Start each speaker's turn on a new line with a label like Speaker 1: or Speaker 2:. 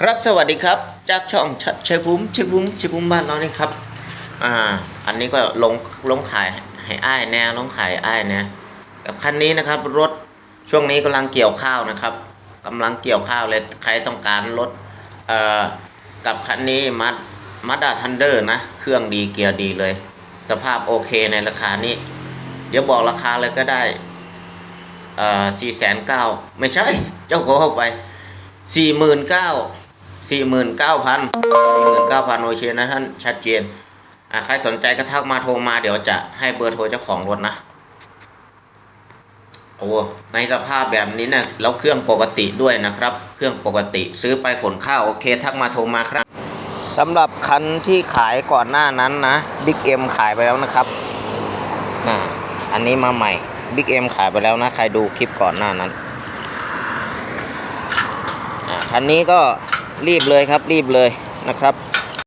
Speaker 1: ครับสวัสดีครับ จากช่องชัดชัยภูมิชัยภูมิชัยภูมิบ้านเรานี่ครับ อ่า อันนี้ก็ลงลงขายให้อ้ายแน่ลงขายอ้ายแน่กับคันนี้นะครับรถช่วงนี้กำลังเกี่ยวข้าวนะครับกำลังเกี่ยวข้าวเลยใครต้องการรถเอ่อกับคันนี้มัดมัดดาทันเดอร์นะ เครื่องดีเกียร์ดีเลย สภาพโอเคในราคานี้ เดี๋ยวบอกราคาเลยก็ได้เอ่อสี่แสนเก้าไม่ใช่ เจ้าโกหกไปสี่หมื่นเก้า สี่หมื่นเก้าพันสี่หมื่นเก้าพันโอเคนะท่านชัดเจนอ่าใครสนใจก็ทักมาโทรมาเดี๋ยวจะให้เบอร์โทรเจ้าของรถนะโอ้ในสภาพแบบนี้นะแล้วเครื่องปกติด้วยนะครับ เครื่องปกติซื้อไปขนข้าวโอเค ทักมาโทรมาครับสำหรับคันที่ขายก่อนหน้านั้นนะบิ๊กเอ็มขายไปแล้วนะครับอ่าอันนี้มาใหม่บิ๊กเอ็มขายไปแล้วนะ ใครดูคลิปก่อนหน้านั้นอ่าคันนี้ก็ รีบเลยครับรีบเลยนะครับ